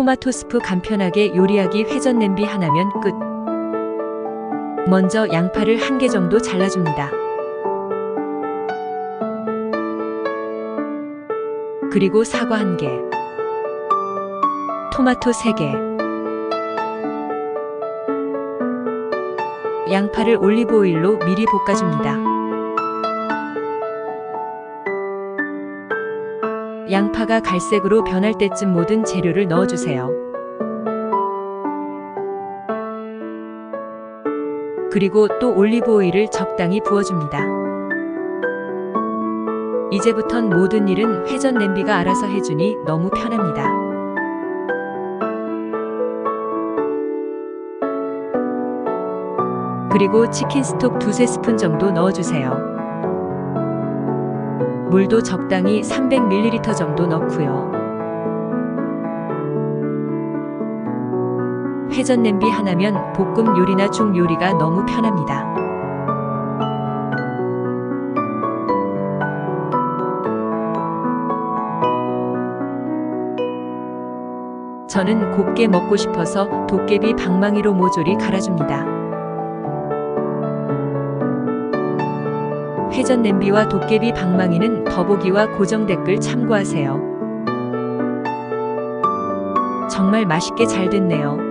토마토 스프 간편하게 요리하기 회전 냄비 하나면 끝. 먼저 양파를 한 개 정도 잘라줍니다. 그리고 사과 한 개, 토마토 세 개, 양파를 올리브 오일로 미리 볶아줍니다. 양파가 갈색으로 변할 때쯤 모든 재료를 넣어주세요. 그리고 또 올리브 오일을 적당히 부어줍니다. 이제부턴 모든 일은 회전 냄비가 알아서 해주니 너무 편합니다. 그리고 치킨 스톡 두세 스푼 정도 넣어주세요. 물도 적당히 300ml 정도 넣고요. 회전 냄비 하나면 볶음 요리나 중 요리가 너무 편합니다. 저는 곱게 먹고 싶어서 도깨비 방망이로 모조리 갈아줍니다. 회전 냄비와 도깨비 방망이는 더보기와 고정 댓글 참고하세요. 정말 맛있게 잘 됐네요.